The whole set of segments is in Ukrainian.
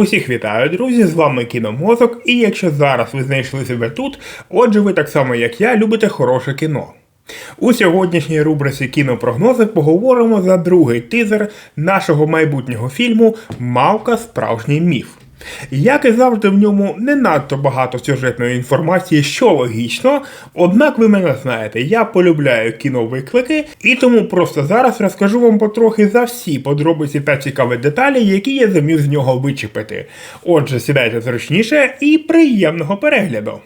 Усіх вітаю, друзі! З вами Кіномозок, і якщо зараз ви знайшли себе тут, отже, ви так само як я любите хороше кіно. У сьогоднішній рубриці кінопрогнози поговоримо за другий тизер нашого майбутнього фільму Мавка справжній міф. Як і завжди, в ньому не надто багато сюжетної інформації, що логічно, однак ви мене знаєте, я полюбляю кіновиклики, і тому просто зараз розкажу вам потрохи за всі подробиці та цікаві деталі, які я зумів з нього вичепити. Отже, сідайте зручніше і приємного перегляду!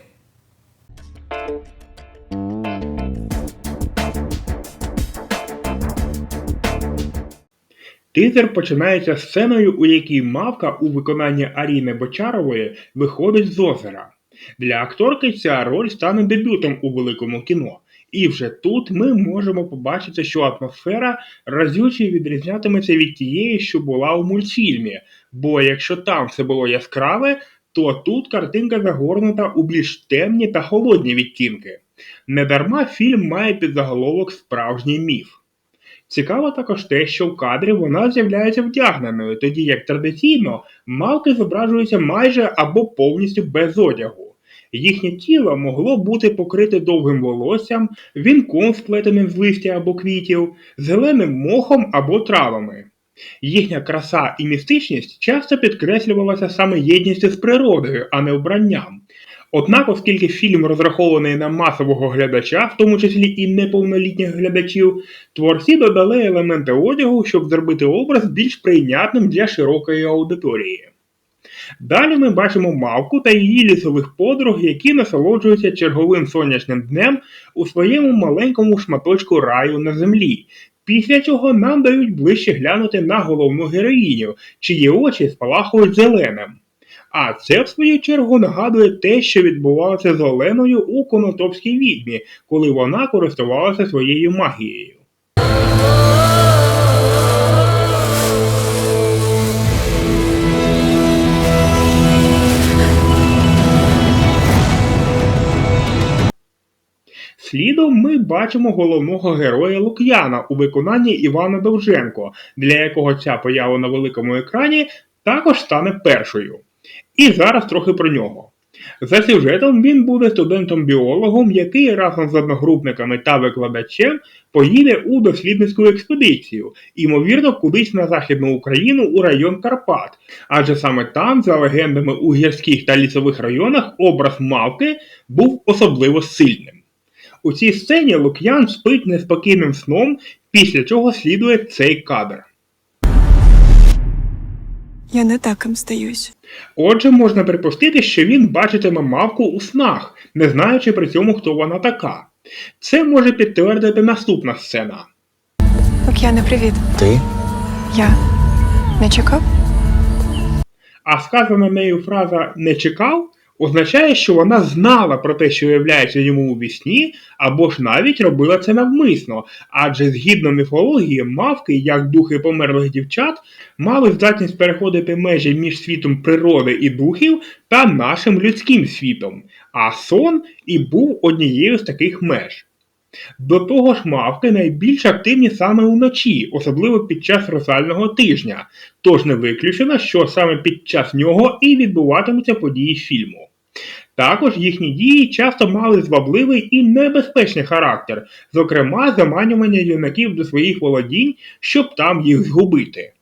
Тизер починається сценою, у якій мавка у виконанні Аріни Бочарової виходить з озера. Для акторки ця роль стане дебютом у великому кіно. І вже тут ми можемо побачити, що атмосфера разюче відрізнятиметься від тієї, що була у мультфільмі. Бо якщо там все було яскраве, то тут картинка загорнута у більш темні та холодні відтінки. Недарма фільм має підзаголовок Справжній міф. Цікаво також те, що в кадрі вона з'являється вдягненою, тоді як традиційно мавки зображуються майже або повністю без одягу. Їхнє тіло могло бути покрите довгим волоссям, вінком сплетеним з листя або квітів, зеленим мохом або травами. Їхня краса і містичність часто підкреслювалася саме єдністю з природою, а не вбранням. Однак, оскільки фільм розрахований на масового глядача, в тому числі і неповнолітніх глядачів, творці додали елементи одягу, щоб зробити образ більш прийнятним для широкої аудиторії. Далі ми бачимо мавку та її лісових подруг, які насолоджуються черговим сонячним днем у своєму маленькому шматочку раю на землі. Після чого нам дають ближче глянути на головну героїню, чиї очі спалахують зеленим. А це, в свою чергу, нагадує те, що відбувалося з Оленою у Конотопській відьмі, коли вона користувалася своєю магією. Слідом ми бачимо головного героя Лук'яна у виконанні Івана Довженко, для якого ця поява на великому екрані також стане першою. І зараз трохи про нього. За сюжетом він буде студентом-біологом, який разом з одногрупниками та викладачем поїде у дослідницьку експедицію, ймовірно, кудись на Західну Україну у район Карпат. Адже саме там, за легендами у гірських та лісових районах, образ мавки був особливо сильним. У цій сцені Лук'ян спить неспокійним сном, після чого слідує цей кадр. Я не таким здаюсь. Отже, можна припустити, що він бачитиме мавку у снах, не знаючи при цьому, хто вона така. Це може підтвердити наступна сцена. Океане, привіт. Ти? Я не чекав? А сказана нею фраза не чекав означає, що вона знала про те, що являється йому у вісні, або ж навіть робила це навмисно, адже згідно міфології, мавки, як духи померлих дівчат, мали здатність переходити межі між світом природи і духів та нашим людським світом, а сон і був однією з таких меж. До того ж, мавки найбільш активні саме уночі, особливо під час росального тижня, тож не виключено, що саме під час нього і відбуватимуться події фільму. Також їхні дії часто мали звабливий і небезпечний характер, зокрема заманювання юнаків до своїх володінь, щоб там їх згубити.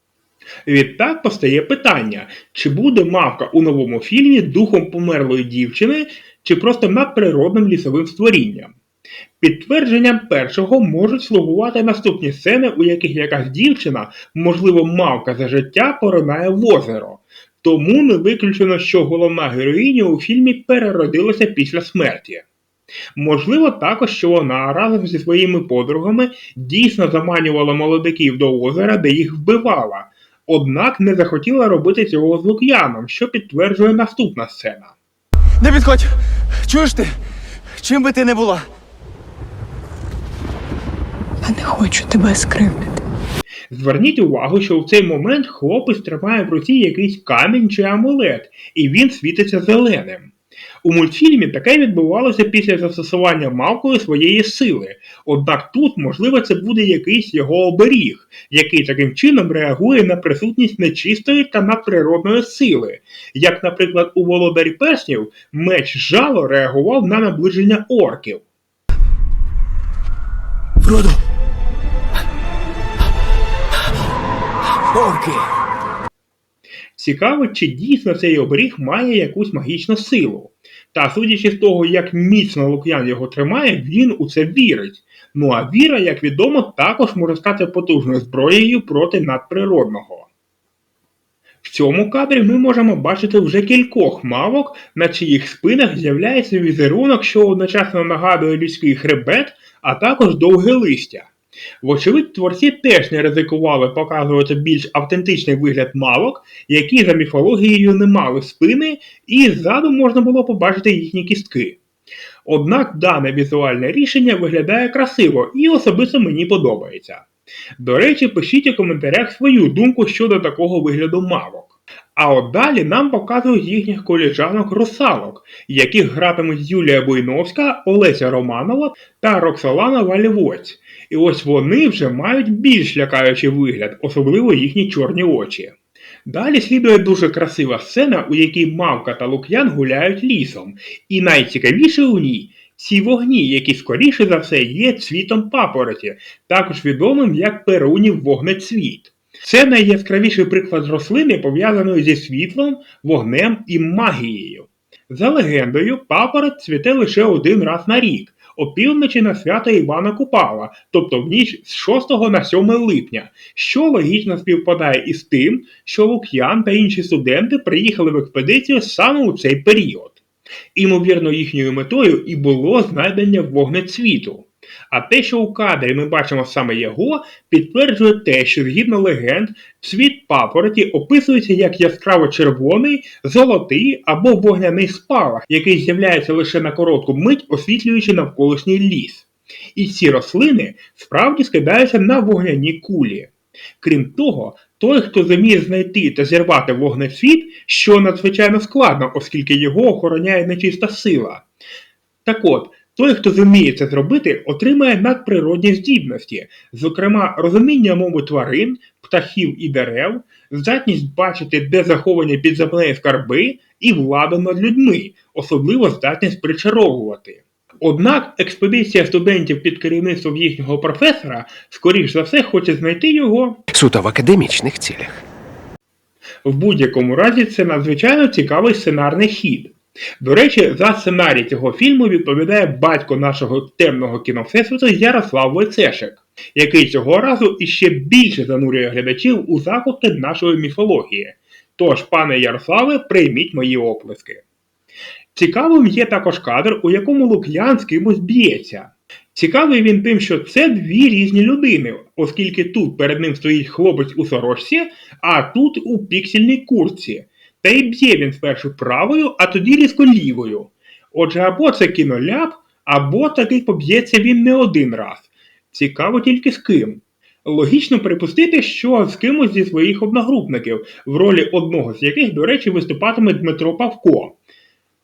Відтак постає питання, чи буде мавка у новому фільмі духом померлої дівчини, чи просто надприродним лісовим створінням. Підтвердженням першого можуть слугувати наступні сцени, у яких якась дівчина, можливо, мавка за життя, поринає в озеро. Тому не виключено, що головна героїня у фільмі переродилася після смерті. Можливо, також, що вона разом зі своїми подругами дійсно заманювала молодиків до озера, де їх вбивала, однак не захотіла робити цього з Лук'яном, що підтверджує наступна сцена. Не підходь! Чуєш ти? Чим би ти не була? Я не хочу тебе скривдити. Зверніть увагу, що в цей момент хлопець тримає в руці якийсь камінь чи амулет, і він світиться зеленим. У мультфільмі таке відбувалося після застосування мавкою своєї сили. Однак тут, можливо, це буде якийсь його оберіг, який таким чином реагує на присутність нечистої та надприродної сили. Як, наприклад, у володарі перснів меч жало реагував на наближення орків. Фродо! Орки! Цікаво, чи дійсно цей оберіг має якусь магічну силу. Та судячи з того, як міцно Лук'ян його тримає, він у це вірить. Ну а віра, як відомо, також може стати потужною зброєю проти надприродного. В цьому кадрі ми можемо бачити вже кількох мавок, на чиїх спинах з'являється візерунок, що одночасно нагадує людський хребет, а також довге листя. Вочевидь, творці теж не ризикували показувати більш автентичний вигляд мавок, які за міфологією не мали спини, і ззаду можна було побачити їхні кістки. Однак дане візуальне рішення виглядає красиво і особисто мені подобається. До речі, пишіть у коментарях свою думку щодо такого вигляду мавок. А от далі нам показують їхніх коліжанок русалок, яких гратимуть Юлія Буйновська, Олеся Романова та Роксолана Валівоць. І ось вони вже мають більш лякаючий вигляд, особливо їхні чорні очі. Далі слідує дуже красива сцена, у якій Мавка та Лук'ян гуляють лісом, і найцікавіше у ній ці вогні, які скоріше за все є цвітом папороті, також відомим як перунів вогнецвіт. Це найяскравіший приклад рослини, пов'язаної зі світлом, вогнем і магією. За легендою, папороть цвіте лише один раз на рік, опівночі на свято Івана Купала, тобто в ніч з 6 на 7 липня, що логічно співпадає із тим, що Лук'ян та інші студенти приїхали в експедицію саме у цей період. Імовірно, їхньою метою і було знайдення вогнецвіту. А те, що у кадрі ми бачимо саме його, підтверджує те, що згідно легенд, цвіт папороті описується як яскраво червоний, золотий або вогняний спалах, який з'являється лише на коротку мить, освітлюючи навколишній ліс. І ці рослини справді скидаються на вогняні кулі. Крім того, той, хто зуміє знайти та зірвати вогнецвіт, що надзвичайно складно, оскільки його охороняє нечиста сила. Так от, той, хто зуміє це зробити, отримає надприродні здібності, зокрема розуміння мови тварин, птахів і дерев, здатність бачити, де заховані під землею скарби, і владу над людьми, особливо здатність причаровувати. Однак експедиція студентів під керівництвом їхнього професора, скоріш за все, хоче знайти його Суто в академічних цілях. В будь-якому разі це надзвичайно цікавий сценарний хід. До речі, за сценарій цього фільму відповідає батько нашого темного кіновсесвіту Ярослав Войцешек, який цього разу іще більше занурює глядачів у закутки нашої міфології. Тож, пане Ярославе, прийміть мої оплески. Цікавим є також кадр, у якому Лук'ян з кимось б'ється. Цікавий він тим, що це дві різні людини, оскільки тут перед ним стоїть хлопець у сорочці, а тут у піксельній куртці. Та й б'є він спершу правою, а тоді різко лівою. Отже, або це кіноляп, або такий поб'ється він не один раз. Цікаво тільки з ким. Логічно припустити, що з кимось зі своїх одногрупників, в ролі одного з яких, до речі, виступатиме Дмитро Павко,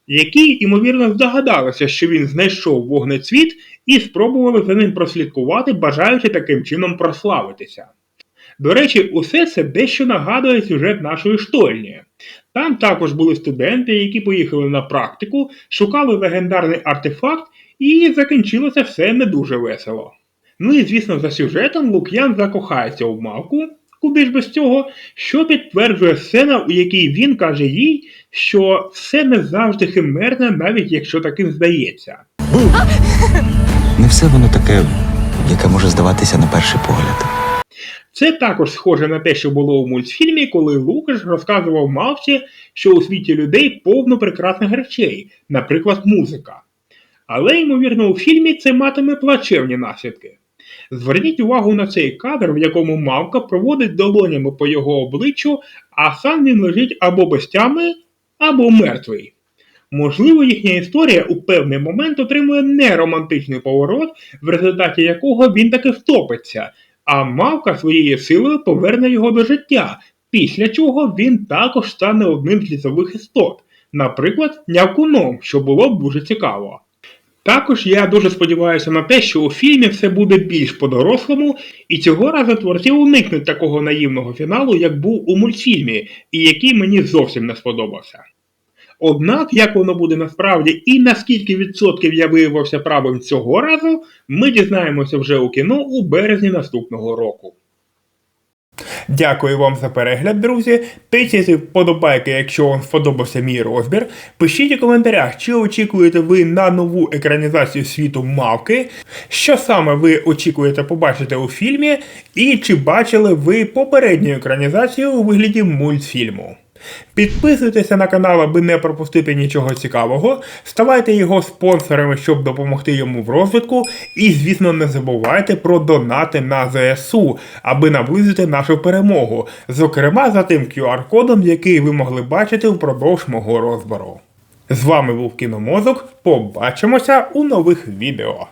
які, ймовірно, здогадалися, що він знайшов вогнецвіт і спробували за ним прослідкувати, бажаючи таким чином прославитися. До речі, усе це дещо нагадує сюжет нашої штольні. Там також були студенти, які поїхали на практику, шукали легендарний артефакт, і закінчилося все не дуже весело. Ну і звісно, за сюжетом Лук'ян закохається у мавку, куди ж без цього, що підтверджує сцена, у якій він каже їй, що все не завжди химерне, навіть якщо таким здається. Не все воно таке, яке може здаватися на перший погляд. Це також схоже на те, що було у мультфільмі, коли Лукаш розказував мавці, що у світі людей повно прекрасних речей, наприклад, музика. Але, ймовірно, у фільмі це матиме плачевні наслідки. Зверніть увагу на цей кадр, в якому мавка проводить долонями по його обличчю, а сам він лежить або без тями, або мертвий. Можливо, їхня історія у певний момент отримує неромантичний поворот, в результаті якого він таки втопиться, а мавка своєю силою поверне його до життя, після чого він також стане одним з лісових істот, наприклад, нявкуном, що було б дуже цікаво. Також я дуже сподіваюся на те, що у фільмі все буде більш по-дорослому, і цього разу творці уникнуть такого наївного фіналу, як був у мультфільмі, і який мені зовсім не сподобався. Однак, як воно буде насправді і на скільки відсотків я виявився правим цього разу, ми дізнаємося вже у кіно у березні наступного року. Дякую вам за перегляд, друзі. Тицяйте вподобайки, якщо вам сподобався мій розбір. Пишіть у коментарях, чи очікуєте ви на нову екранізацію світу мавки, що саме ви очікуєте побачити у фільмі, і чи бачили ви попередню екранізацію у вигляді мультфільму. Підписуйтеся на канал, аби не пропустити нічого цікавого. Ставайте його спонсорами, щоб допомогти йому в розвитку. І, звісно, не забувайте про донати на ЗСУ, аби наблизити нашу перемогу. Зокрема, за тим QR-кодом, який ви могли бачити впродовж мого розбору. З вами був Кіномозок. Побачимося у нових відео.